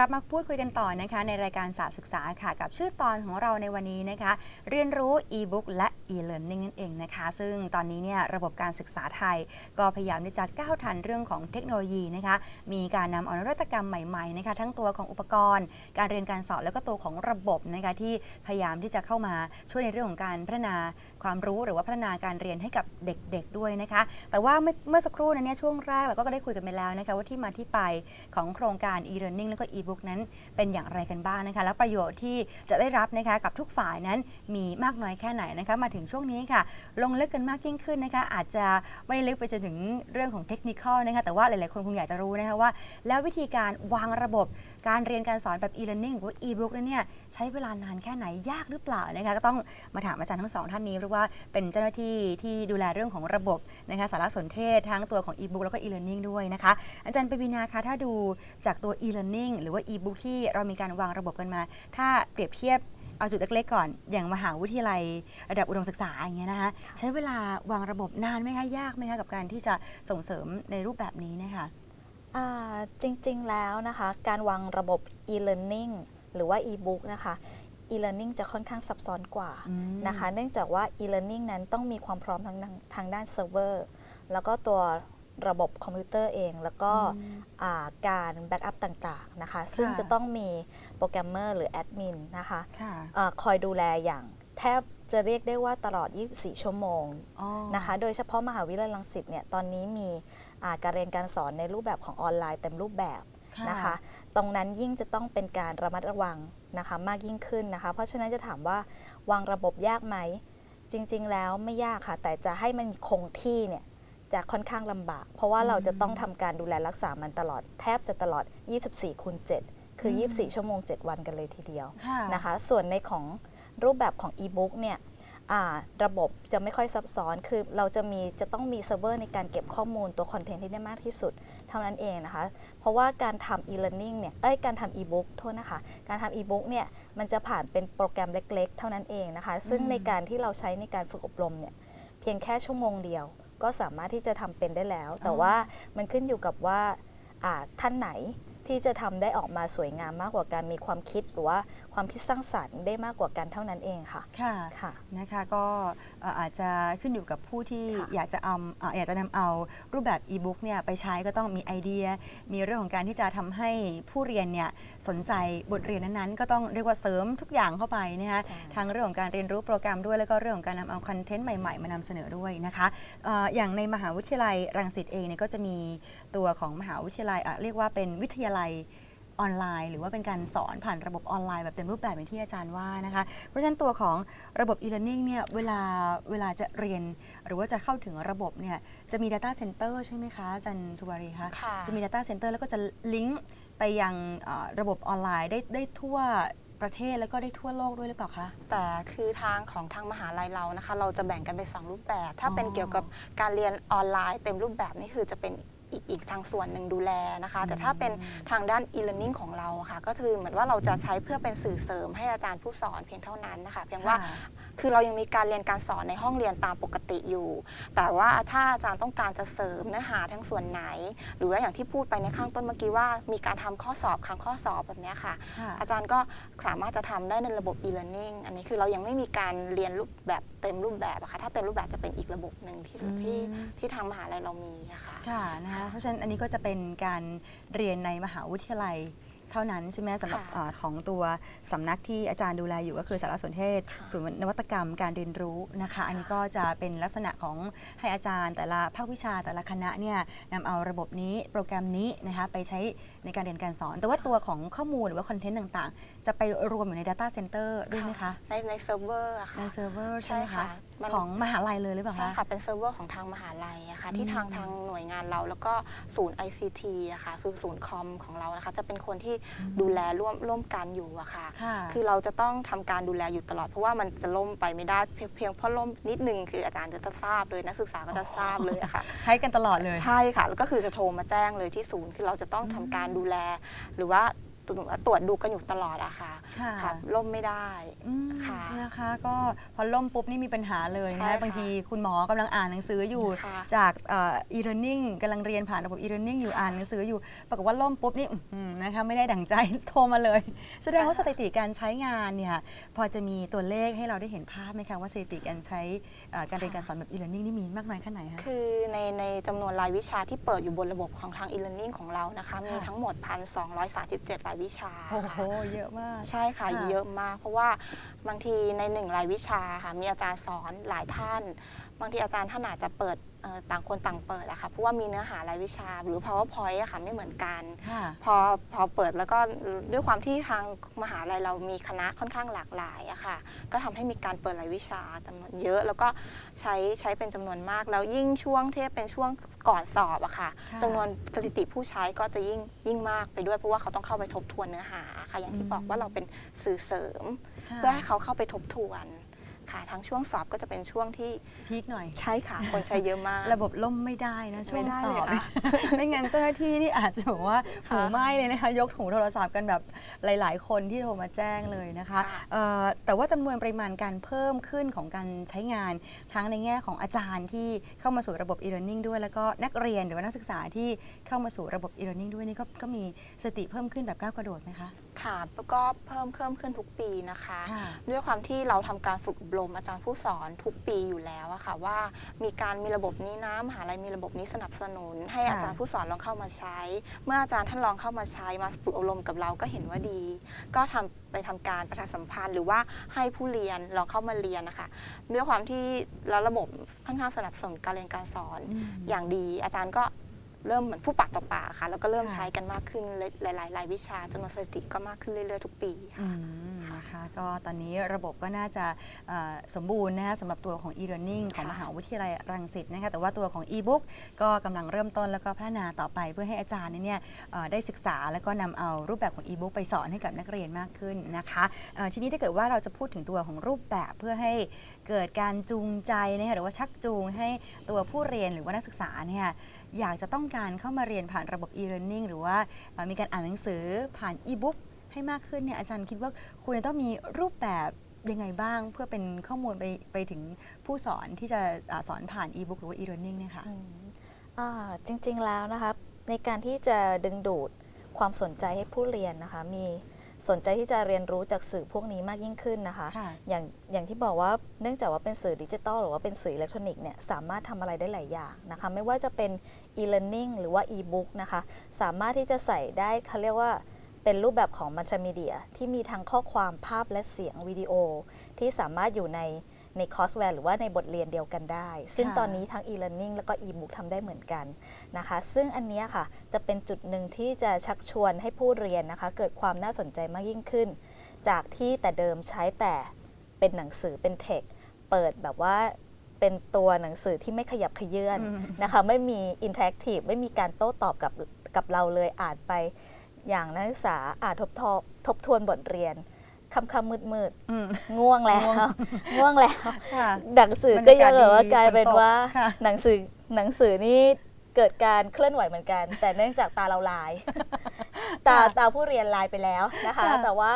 กลับมาพูดคุยกันต่อนะคะ ในรายการศาสตร์ศึกษาค่ะ กับชื่อตอนของเราในวันนี้นะคะ เรียนรู้ e-book และ e-learning นั่นเองนะคะ ซึ่งตอนนี้เนี่ยระบบการศึกษาไทย ก็พยายามที่จะก้าวทันเรื่องของเทคโนโลยีนะคะ มีการนำเอานวัตกรรมใหม่ๆนะคะ ทั้งตัวของอุปกรณ์ การเรียนการสอนแล้วก็ตัวของระบบนะคะที่พยายามที่จะเข้ามาช่วยในเรื่องของการพัฒนาความรู้หรือว่าพัฒนาการเรียนให้กับเด็กๆด้วยนะคะ แต่ว่าเมื่อสักครู่นั้นเนี่ยช่วงแรกเราก็ได้คุยกันไปแล้วนะคะว่าที่มาที่ไปของโครงการ e-learning แล้วก็ e-book นั้นเป็นอย่างไรกันบ้างนะคะ แล้วประโยชน์ที่จะได้รับนะคะกับทุกฝ่ายนั้นมีมากน้อยแค่ไหนนะคะ มาถึงช่วงนี้ค่ะ ลงลึกกันมากยิ่งขึ้นนะคะ อาจจะไม่ได้ลึกไปจนถึงเรื่องของเทคนิคนะคะ แต่ว่าหลาย ๆ คนคงอยากจะรู้นะคะว่า แล้ววิธีการวางระบบการเรียนการสอนแบบ e-learning หรือว่า e-book นั้นเนี่ยใช้เวลานานแค่ไหนยากหรือเปล่านะคะก็ต้องมาถามอาจารย์ทั้งสองท่านนี้เพราะว่าเป็นเจ้าหน้าที่ที่ดูแลเรื่องของระบบนะคะสารสนเทศทั้งตัวของ e-book แล้วก็ e-learning ด้วยนะคะ อาจารย์ปวีนาคะถ้าดูจากตัว e-learning หรือว่า e-book ที่เรามีการวางระบบกันมา ถ้าเปรียบเทียบเอาจุดเล็กๆก่อน อย่างมหาวิทยาลัยระดับอุดมศึกษาอย่างเงี้ยนะคะใช้เวลาวางระบบนานไหมคะยากไหมคะกับการที่จะส่งเสริมในรูปแบบนี้นะคะอ่าจริงๆแล้วนะคะ การวางระบบ e-learning หรือว่า e-book นะคะ e-learning จะค่อนข้างซับซ้อนกว่าอืมนะคะ เนื่องจากว่า e-learning นั้นต้องมีความพร้อมทางด้านทางด้านเซิร์ฟเวอร์ แล้วก็ตัว ระบบคอมพิวเตอร์เอง แล้วก็อ่าการแบ็กอัพต่างๆนะคะซึ่งค่ะจะต้องมีโปรแกรมเมอร์หรือแอดมินนะคะค่ะอาคอยดูแลอย่างแทบจะเรียกได้ว่าตลอด 24 ชั่วโมงอ๋อนะคะ โดยเฉพาะมหาวิทยาลัยรังสิตเนี่ย ตอนนี้มีอ่าการเรียนการสอนในรูปแบบของออนไลน์เต็มรูปแบบนะคะ ตรงนั้นยิ่งจะต้องเป็นการระมัดระวังนะคะมากยิ่งขึ้นนะคะ เพราะฉะนั้นจะถามว่าวางระบบยากไหม จริง ๆ แล้วไม่ยากค่ะ แต่จะให้มันคงที่เนี่ย จะค่อนข้างลำบาก เพราะว่าเราจะต้องทำการดูแลรักษามันตลอดแทบจะตลอด 24คูณ7คือ 24 ชั่วโมง 7 วันกันเลยทีเดียวค่ะนะคะ ส่วนในของรูปแบบของ e-book เนี่ยอ่าระบบจะไม่ค่อยซับซ้อน คือเราจะมีจะต้องมีเซิร์ฟเวอร์ในการเก็บข้อมูลตัวคอนเทนต์ที่ได้มากที่สุด เท่านั้นเองนะคะ เพราะว่าการทำ e-learning เนี่ย เอ้ย การทำ e-book โทษนะคะ การทำ e-book เนี่ย มันจะผ่านเป็นโปรแกรมเล็ก ๆ เท่านั้นเองนะคะ ซึ่งในการที่เราใช้ในการฝึกอบรมเนี่ย เพียงแค่ชั่วโมงเดียว ก็สามารถที่จะทำเป็นได้แล้ว แต่ว่ามันขึ้นอยู่กับว่าอ่าท่านไหน ที่จะทำได้ออกมาสวยงามมากกว่าการมีความคิดหรือว่าความคิดสร้างสรรค์ได้มากกว่ากันเท่านั้นเองค่ะค่ะค่ะนะคะก็เอ่ออาจจะขึ้นอยู่กับผู้ที่ค่ะอยากจะเอาเอ่ออยากจะนำเอารูปแบบอีบุ๊กเนี่ยไปใช้ก็ต้องมีไอเดีย มีเรื่องของการที่จะทำให้ผู้เรียนเนี่ยสนใจบทเรียนนั้นๆ ก็ต้องเรียกว่าเสริมทุกอย่างเข้าไปนะคะใช่ทั้งเรื่องของการเรียนรู้โปรแกรมด้วยแล้วก็เรื่องของการนำเอาคอนเทนต์ใหม่ๆ มานำเสนอด้วยนะคะเอ่ออย่างในมหาวิทยาลัยรังสิตเองเนี่ยก็จะมีตัวของมหาวิทยาลัยอะเรียกว่าเป็นวิทยาลัยออนไลน์ หรือว่าเป็นการสอนผ่านระบบออนไลน์แบบเต็มรูปแบบอย่างที่อาจารย์ว่านะคะ เพราะฉะนั้นตัวของระบบ e-learning เนี่ยเวลาเวลาจะเรียน หรือว่าจะเข้าถึงระบบเนี่ยจะมี Data Center ใช่ไหมคะอาจารย์สุวารีคะค่ะ จะมี Data Center แล้วก็จะลิงก์ไปยังเอ่อระบบออนไลน์ได้ได้ทั่วประเทศแล้วก็ได้ทั่วโลกด้วยหรือเปล่าคะ แต่คือทางของทางมหาลัยเรานะคะ เราจะแบ่งกันเป็นสองรูปแบบ ถ้าอ๋อเป็นเกี่ยวกับการเรียนออนไลน์เต็มรูปแบบนี่คือจะเป็น อีกอีกทางส่วนหนึ่งดูแลนะคะ แต่ถ้าเป็นทางด้าน e-learning ของเราอะค่ะ ก็คือเหมือนว่าเราจะใช้เพื่อเป็นสื่อเสริมให้อาจารย์ผู้สอนเพียงเท่านั้นนะคะ เพียงว่า ค่ะคือเรายังมีการเรียนการสอนในห้องเรียนตามปกติอยู่ แต่ว่าถ้าอาจารย์ต้องการจะเสริมเนื้อหาทั้งส่วนไหน หรือว่าอย่างที่พูดไปในข้างต้นเมื่อกี้ว่า มีการทำข้อสอบครั้งข้อสอบแบบเนี้ยค่ะค่ะ อาจารย์ก็สามารถจะทำได้ในระบบ e-learning อันนี้คือเรายังไม่มีการเรียนรูปแบบเต็มรูปแบบอะค่ะถ้าเต็มรูปแบบจะเป็นอีกระบบหนึ่งที่อืมที่ที่ทางมหาลัยเรามีอะค่ะค่ะนะคะเพราะฉะนั้นอันนี้ก็จะเป็นการเรียนในมหาวิทยาลัย เท่านั้นใช่ไหมสำหรับค่ะอาของตัวสำนักที่อาจารย์ดูแลอยู่ก็คือสารสนเทศ ค่ะศูนย์นวัตกรรมการเรียนรู้นะคะ อันนี้ก็จะเป็นลักษณะของให้อาจารย์ แต่ละภาควิชาแต่ละคณะเนี่ยนำเอาระบบนี้โปรแกรมนี้นะคะไปใช้ในการเรียนการสอน แต่ว่าตัวของข้อมูลหรือว่าคอนเทนต์ต่างๆ จะไปรวมอยู่ใน Data Center ด้วยไหมคะ ในในเซิร์ฟเวอร์อะค่ะในเซิร์ฟเวอร์ใช่ไหมใช่คะ ค่ะ มันของมหาลัยเลยหรือเปล่าใช่คะค่ะ เป็นเซิร์ฟเวอร์ของทางมหาลัยอะค่ะ ที่อืมทางทางหน่วยงานเราแล้วก็ศูนย์ ICT อะค่ะคือศูนย์คอมของเรานะคะ จะเป็นคนที่ดูแลร่วมร่วมกันอยู่อะค่ะ ค่ะ คือเราจะต้องทำการดูแลอยู่ตลอด เพราะว่ามันจะล่มไปไม่ได้เพียงเพียงเพราะล่มนิดนึงคืออาจารย์จะทราบเลยนักศึกษาก็จะทราบเลยอะค่ะ ใช้กันตลอดเลย ใช่ค่ะ แล้วก็คือจะโทรมาแจ้งเลยที่ศูนย์ คือเราจะต้องทำการดูแล หรือว่า ตรวจตรวจดูกันอยู่ตลอดอะค่ะค่ะค่ะล่มไม่ได้ อืมค่ะ นะคะก็พอล่มปุ๊บนี่มีปัญหาเลยใช่นะค่ะบางทีคุณหมอกำลังอ่านหนังสืออยู่ ค่ะ จากเอ่อีเลอร์นิ่งกำลังเรียนผ่านระบบ e-learning อยู่อ่านหนังสืออยู่ ปรากฏว่าล่มปุ๊บนี่อื้อหือนะคะไม่ได้ดั่งใจ โทรมาเลย แสดงว่าสถิติการใช้งานเนี่ยพอจะมีตัวเลขให้เราได้เห็นภาพไหมคะว่าสถิติการใช้เอ่อการเรียนการสอนแบบ e-learning นี่มีมากน้อยแค่ไหนคะ คือในในจำนวนรายวิชาที่เปิดอยู่บนระบบของทาง e-learning ของเรานะคะ มีค่ะทั้งหมด 1,237 รายวิชาโอ้โห ค่ะเยอะมาก ใช่ค่ะค่ะเยอะมาก เพราะว่าบางทีในหนึ่งรายวิชาค่ะมีอาจารย์สอนหลายท่าน บางทีอาจารย์ท่านอาจจะเปิดเอ่อต่างคนต่างเปิดอะค่ะเพราะว่ามีเนื้อหารายวิชาหรือ powerpoint อะค่ะไม่เหมือนกันค่ะพอพอเปิดแล้วก็ด้วยความที่ทางมหาลัยเรามีคณะค่อนข้างหลากหลายอะค่ะ ก็ทำให้มีการเปิดรายวิชาจำนวนเยอะ แล้วก็ใช้ใช้เป็นจำนวนมาก แล้วยิ่งช่วงที่เป็นช่วงก่อนสอบอะค่ะค่ะจำนวนสถิติผู้ใช้ก็จะยิ่งยิ่งมากไปด้วยเพราะว่าเขาต้องเข้าไปทบทวนเนื้อหาค่ะอย่างที่บอกว่าเราเป็นสื่อเสริมค่ะเพื่อให้เขาเข้าไปทบทวน ค่ะทั้งช่วงสอบก็จะเป็นช่วงที่พีคหน่อย ใช่ค่ะ คนใช้เยอะมาก ระบบล่มไม่ได้นะช่วงไม่ได้สอบเลยเนี่ยค่ะไม่งั้นเจ้าหน้าที่นี่อาจจะบอกว่าหูค่ะไหม้เลยนะคะ ยกถุงโทรศัพท์กันแบบหลาย ๆ คนที่โทรมาแจ้งเลยนะคะค่ะ เอ่อแต่ว่าจำนวนปริมาณการเพิ่มขึ้นของการใช้งาน ทั้งในแง่ของอาจารย์ที่เข้ามาสู่ระบบ e-learning ด้วย แล้วก็นักเรียนหรือว่านักศึกษาที่เข้ามาสู่ระบบ e-learning ด้วยนี่ก็ก็มีสติเพิ่มขึ้นแบบก้าวกระโดดไหมคะ ค่ะแล้วก็เพิ่มเพิ่มขึ้นทุกปีนะคะ ค่ะ ด้วยความที่เราทำการฝึกอบรมอาจารย์ผู้สอนทุกปีอยู่แล้วอะค่ะ ว่ามีการมีระบบนี้นะมหาลัยมีระบบนี้สนับสนุน ให้ค่ะอาจารย์ผู้สอนลองเข้ามาใช้ เมื่ออาจารย์ท่านลองเข้ามาใช้มาฝึกอบรมกับเราก็เห็นว่าดี ก็ทำไปทำการประชาสัมพันธ์ หรือว่าให้ผู้เรียนลองเข้ามาเรียนนะคะ ด้วยความที่แล้วระบบค่อนข้างสนับสนุนการเรียนการสอนอืมอย่างดีอาจารย์ก็ เริ่มเหมือนผู้ปากต่อปากค่ะ แล้วก็เริ่มค่ะ ใช้กันมากขึ้นหลายๆรายวิชาจำนวนสถิติก็มากขึ้นเรื่อยๆทุกปีค่ะ อืมนะคะก็ตอนนี้ระบบก็น่าจะเอ่อสมบูรณ์นะคะสำหรับตัวของ e-learning ของค่ะมหาวิทยาลัยรังสิตนะคะแต่ว่าตัวของ e-book ก็กำลังเริ่มต้นแล้วก็พัฒนาต่อไปเพื่อให้อาจารย์เนี่ยเอ่อได้ศึกษาแล้วก็นำเอารูปแบบของ e-book ไปสอนให้กับนักเรียนมากขึ้นนะคะเอ่อทีนี้ถ้าเกิดว่าเราจะพูดถึงตัวของรูปแบบเพื่อให้เกิดการจูงใจนะคะหรือว่าชักจูงให้ตัวผู้เรียนหรือว่านักศึกษาเนี่ย อยากจะต้องการเข้ามาเรียนผ่านระบบ e-learning หรือว่ามีการอ่านหนังสือผ่าน e-book ให้มากขึ้นเนี่ยอาจารย์คิดว่าควรจะต้องมีรูปแบบยังไงบ้าง เพื่อเป็นข้อมูลไปไปถึงผู้สอนที่จะสอนผ่าน e-book หรือว่า e-learning เนี่ยค่ะจริงๆแล้วนะคะในการที่จะดึงดูดความสนใจให้ผู้เรียนนะคะมี สนใจที่จะเรียนรู้จากสื่อพวกนี้มากยิ่งขึ้นนะคะค่ะอย่างอย่างที่บอกว่าเนื่องจากว่าเป็นสื่อดิจิตอลหรือว่าเป็นสื่ออิเล็กทรอนิกส์เนี่ยสามารถทำอะไรได้หลายอย่างนะคะ ไม่ว่าจะเป็น e-learning หรือว่า e-book นะคะ สามารถที่จะใส่ได้เขาเรียกว่าเป็นรูปแบบของมัลติมีเดียที่มีทั้งข้อความภาพและเสียงวิดีโอ ที่สามารถอยู่ใน ในคอร์สแวร์หรือว่าในบทเรียนเดียวกันได้ ซึ่งค่ะตอนนี้ทั้ง e-learning แล้วก็ e-book ทำได้เหมือนกันนะคะ ซึ่งอันเนี้ยค่ะจะเป็นจุดหนึ่งที่จะชักชวนให้ผู้เรียนนะคะ เกิดความน่าสนใจมากยิ่งขึ้น จากที่แต่เดิมใช้แต่เป็นหนังสือเป็นเทคเปิดแบบว่าเป็นตัวหนังสือที่ไม่ขยับขยื่นอืมนะคะไม่มีอินเทอร์แอคทีฟไม่มีการโต้ตอบกับกับเราเลยอ่านไป อย่างนักศึกษาอ่านทบทบทบทวนบทเรียน คำคำมืดมืดอืมๆง่วงแล้วง่วงแล้วค่ะหนังสือก็ยังแบบว่าบรรยากาศดีกลายเป็นฝนตกว่าค่ะหนังสือหนังสือนี่เกิดการเคลื่อนไหวเหมือนกัน แต่เนื่องจากตาเราลาย ตาตาผู้เรียนลายไปแล้วนะคะค่ะแต่ว่า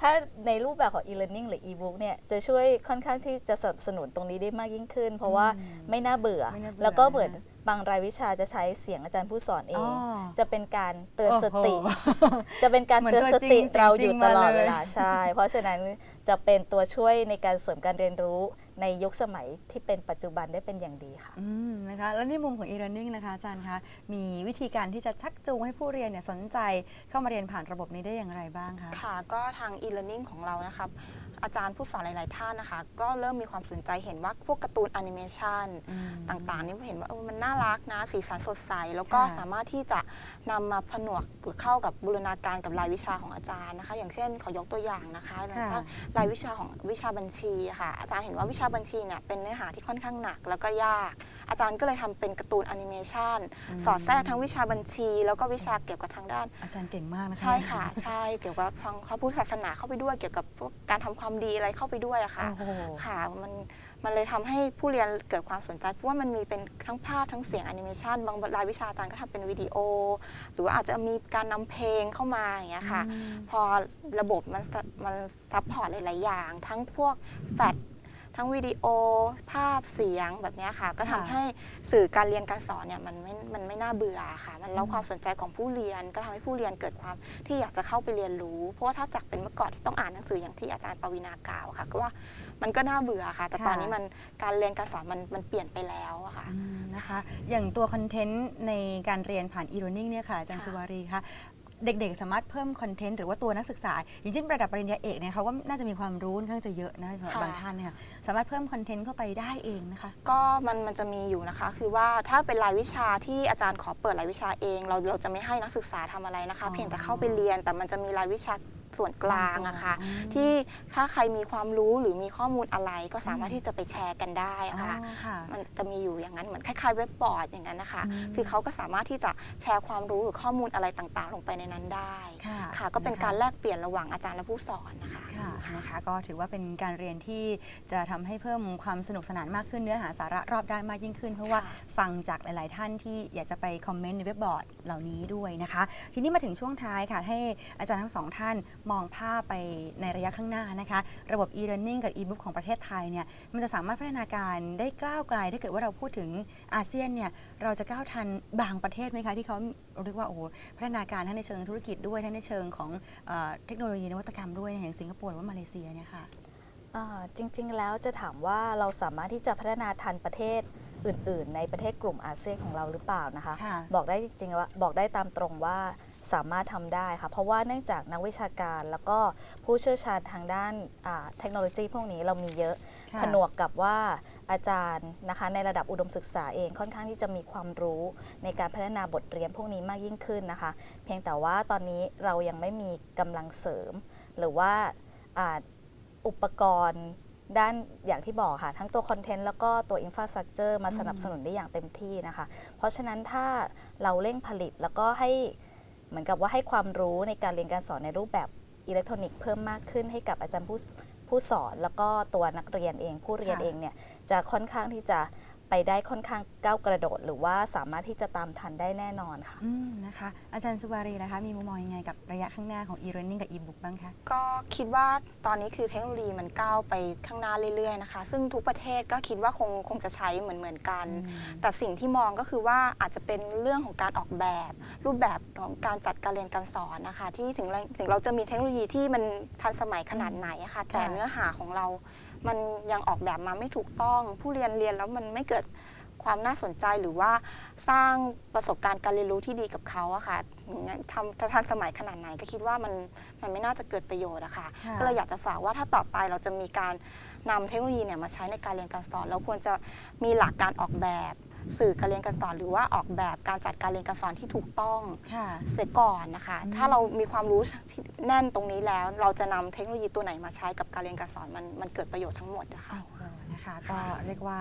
ถ้าในรูปแบบของ e-learning หรือ e-book เนี่ยจะช่วยค่อนข้างที่จะสนับสนุนตรงนี้ได้มากยิ่งขึ้น เพราะว่าไม่น่าเบื่อไม่น่าเบื่อแล้วก็เหมือนนะคะ บางรายวิชาจะใช้เสียงอาจารย์ผู้สอนเออ๋งอจะเป็นการเตือนสติ โอ้โหจะเป็นการเหมือนเตือนตัวสจริงติเสียงเราจริงอยู่ตลอดมาเลยเวลาใช่ เพราะฉะนั้นจะเป็นตัวช่วยในการเสริมการเรียนรู้ ในยุคสมัยที่เป็นปัจจุบันได้เป็นอย่างดีค่ะ อืมนะคะแล้วในมุมของ e-learning นะคะอาจารย์คะมีวิธีการที่จะชักจูงให้ผู้เรียนเนี่ยสนใจเข้ามาเรียนผ่านระบบนี้ได้อย่างไรบ้างคะ ค่ะก็ทาง e-learning ของเรานะครับ อาจารย์ผู้สอนหลาย ๆ ท่านนะคะ ก็เริ่มมีความสนใจเห็นว่าพวกการ์ตูนแอนิเมชันอืม ต่าง ๆ นี่เห็นว่าเออมันน่ารักนะ สีสันสดใส แล้วก็ค่ะ สามารถที่จะนำมาผนวกหรือเข้ากับบูรณาการกับรายวิชาของอาจารย์นะคะ อย่างเช่นขอยกตัวอย่างนะคะอย่างเช่นรายวิชาของวิชาบัญชีอะค่ะ อาจารย์เห็นว่าวิชาบัญชีเนี่ยเป็นเนื้อหาที่ค่อนข้างหนักแล้วก็ยาก อาจารย์ก็เลยทำเป็นการ์ตูนแอนิเมชันสอดแทรกทั้งวิชาบัญชี แล้วก็วิชาเกี่ยวกับทางด้าน อาจารย์เก่งมากนะคะใช่ค่ะ ใช่เกี่ยวกับทางพระพุทธศาสนาเข้าไปด้วยเกี่ยวกับพวกการทำความดีอะไรเข้าไปด้วยอะค่ะโอ้โหค่ะมันมันเลยทำให้ผู้เรียนเกิดความสนใจ เพราะว่ามันมีเป็นทั้งภาพทั้งเสียงแอนิเมชันบางรายวิชาอาจารย์ก็ทำเป็นวิดีโอ หรือว่าอาจจะมีการนำเพลงเข้ามาอย่างเงี้ยค่ะอืมพอระบบมันสมันซัพพอร์ตหลาย ๆ อย่าง ทั้งพวกแฟลช ทั้งวิดีโอภาพเสียงแบบเนี้ยค่ะ ก็ทำค่ะให้สื่อการเรียนการสอนเนี่ยมันไม่มันไม่น่าเบื่อค่ะ มันเล่าอืมความสนใจของผู้เรียน ก็ทำให้ผู้เรียนเกิดความที่อยากจะเข้าไปเรียนรู้ เพราะว่าถ้าจากเป็นเมื่อก่อนที่ต้องอ่านหนังสืออย่างที่อาจารย์ปวีณากล่าวค่ะก็ว่ามันก็น่าเบื่อค่ะ แต่ตอนนี้มันการเรียนการสอนมันมันเปลี่ยนไปแล้วอะค่ะอืมนะคะ อย่างตัวคอนเทนต์ในการเรียนผ่าน e-learning เนี่ยค่ะอาจารย์ค่ะสุวารีคะ เด็กๆ สามารถเพิ่มคอนเทนต์หรือว่าตัวนักศึกษา อย่างเช่นระดับปริญญาเอกเนี่ยเขาก็น่าจะมีความรู้ค่อนข้างจะเยอะนะสำหรับบางท่านเนี่ยสามารถเพิ่มคอนเทนต์เข้าไปได้เองนะคะ ก็มันมันจะมีอยู่นะคะ คือว่าถ้าเป็นรายวิชาที่อาจารย์ขอเปิดรายวิชาเอง เราเราจะไม่ให้นักศึกษาทำอะไรนะคะ เพียงแต่เข้าไปเรียนแต่มันจะมีรายวิชา ส่วนกลางอะค่ะอืมที่ถ้าใครมีความรู้หรือมีข้อมูลอะไรก็สามารถที่จะไปแชร์กันได้อ๋อค่ะค่ะ มันจะมีอยู่อย่างนั้นเหมือนคล้ายๆเว็บบอร์ดอย่างนั้นนะคะอืมคือเขาก็สามารถที่จะแชร์ความรู้หรือข้อมูลอะไรต่างๆ ลงไปในนั้นได้ค่ะค่ะก็เป็นนะคะการแลกเปลี่ยนระหว่างอาจารย์และผู้สอนนะคะค่ะนะคะก็ถือว่าเป็นการเรียนที่จะทำให้เพิ่มความสนุกสนานมากขึ้นเนื้อหาสาระรอบด้านมากยิ่งขึ้น เพราะว่าค่ะฟังจากหลาย ๆ ท่านที่อยากจะไปคอมเมนต์ในเว็บบอร์ดเหล่านี้ด้วยนะคะ ทีนี้มาถึงช่วงท้ายค่ะ ให้อาจารย์ทั้งสองท่านมองภาพไปในระยะข้างหน้านะคะ ระบบ e-learning กับ e-book ของประเทศไทยเนี่ยมันจะสามารถพัฒนาการได้ก้าวไกลถ้าเกิดว่าเราพูดถึงอาเซียนเนี่ยเราจะก้าวทันบางประเทศไหมคะที่เขาเรียกว่าโอ้โหพัฒนาการทั้งในเชิงธุรกิจด้วยทั้งในเชิงของเอ่อเทคโนโลยีนวัตกรรมด้วยอย่างสิงคโปร์หรือว่ามาเลเซียเนี่ยค่ะอ่าจริง ๆ แล้วจะถามว่าเราสามารถที่จะพัฒนาทันประเทศอื่น ๆ ในประเทศกลุ่มอาเซียนของเราหรือเปล่านะคะค่ะบอกได้จริงๆว่าบอกได้ตามตรงว่า สามารถทำได้ค่ะ เพราะว่าเนื่องจากนักวิชาการแล้วก็ผู้เชี่ยวชาญทางด้านอ่าเทคโนโลยีพวกนี้เรามีเยอะค่ะผนวกกับว่าอาจารย์นะคะในระดับอุดมศึกษาเองค่อนข้างที่จะมีความรู้ในการพัฒนาบทเรียนพวกนี้มากยิ่งขึ้นนะคะ เพียงแต่ว่าตอนนี้เรายังไม่มีกำลังเสริม หรือว่าอ่าอุปกรณ์ด้านอย่างที่บอกค่ะ ทั้งตัวคอนเทนต์แล้วก็ตัวอินฟราสตรักเจอร์มาอืมสนับสนุนได้อย่างเต็มที่นะคะ เพราะฉะนั้นถ้าเราเร่งผลิตแล้วก็ให้ เหมือนกับว่าให้ความรู้ในการเรียนการสอนในรูปแบบอิเล็กทรอนิกส์เพิ่มมากขึ้นให้กับอาจารย์ผู้ผู้สอนแล้วก็ตัวนักเรียนเองผู้เรียนค่ะเองเนี่ยจะค่อนข้างที่จะ ไปได้ค่อนข้างก้าวกระโดด หรือว่าสามารถที่จะตามทันได้แน่นอนค่ะ อืมนะคะ อาจารย์สุวารีนะคะ มีมุมมองยังไงกับระยะข้างหน้าของ e-learning กับ e-book บ้างคะ ก็คิดว่าตอนนี้คือเทคโนโลยีมันก้าวไปข้างหน้าเรื่อยๆนะคะ ซึ่งทุกประเทศก็คิดว่าคงคงจะใช้เหมือนเหมือนๆกัน แต่สิ่งที่มองก็คือว่าอาจจะเป็นเรื่องของการออกแบบ รูปแบบของการจัดการเรียนการสอนนะคะ ที่ถึงเราถึงเราจะมีเทคโนโลยีที่มันทันสมัยขนาดไหนอะค่ะแต่เนื้อหาของเรา มันยังออกแบบมาไม่ถูกต้อง ผู้เรียนเรียนแล้วมันไม่เกิดความน่าสนใจหรือว่าสร้างประสบการณ์การเรียนรู้ที่ดีกับเขาอะค่ะอย่างเงี้ยทำทันสมัยขนาดไหนก็คิดว่ามันมันไม่น่าจะเกิดประโยชน์อะค่ะค่ะก็เลยอยากจะฝากว่าถ้าต่อไปเราจะมีการนำเทคโนโลยีเนี่ยมาใช้ในการเรียนการสอน เราควรจะมีหลักการออกแบบ สื่อการเรียนการสอน หรือว่าออกแบบการจัดการเรียนการสอนที่ถูกต้องค่ะ เสียก่อนนะคะอืมถ้าเรามีความรู้ที่แน่นตรงนี้แล้ว เราจะนำเทคโนโลยีตัวไหนมาใช้กับการเรียนการสอนมันมันเกิดประโยชน์ทั้งหมดนะคะโอ้โห นะคะก็เรียกว่า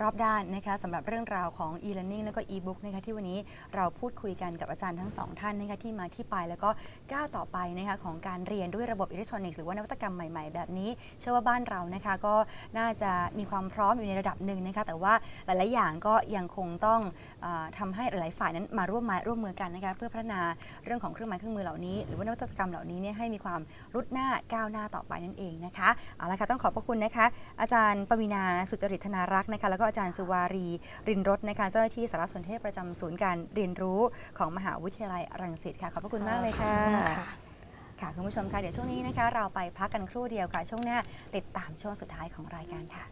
รอบด้านนะคะสำหรับเรื่องราวของ e-learning แล้วก็ e-book นะคะที่วันนี้เราพูดคุยกันกับอาจารย์ทั้งสองท่านนะคะที่มาที่ไปแล้วก็ก้าวต่อไปนะคะของการเรียนด้วยระบบอิเล็กทรอนิกส์หรือว่านวัตกรรมใหม่ๆ แบบนี้ เชื่อว่าบ้านเรานะคะก็น่าจะมีความพร้อมอยู่ในระดับหนึ่งนะคะแต่ว่าหลาย ๆ อย่างก็ยังคงต้องออทำให้หลาย ๆ ฝ่ายนั้นมาร่วมมาร่วมมือกันนะคะเพื่อพัฒนาเรื่องของเครื่องไม้เครื่องมือเหล่านี้ หรือว่านวัตกรรมเหล่านี้เนี่ยให้มีความรุดหน้าก้าวหน้าต่อไปนั่นเองนะคะเอาละค่ะต้องขอบพระคุณนะคะ อาจารย์ปวีนาสุจริตธนารักษ์นะคะแล้วก็อาจารย์สุวารี รินรสนะคะเจ้าหน้าที่สารสนเทศประจำศูนย์การเรียนรู้ของมหาวิทยาลัยรังสิตค่ะ ขอบพระคุณมากเลยค่ะค่ะค่ะคุณผู้ชมค่ะเดี๋ยวช่วงนี้นะคะ เราไปพักกันครู่เดียวค่ะ ช่วงหน้าติดตามช่วงสุดท้ายของรายการค่ะ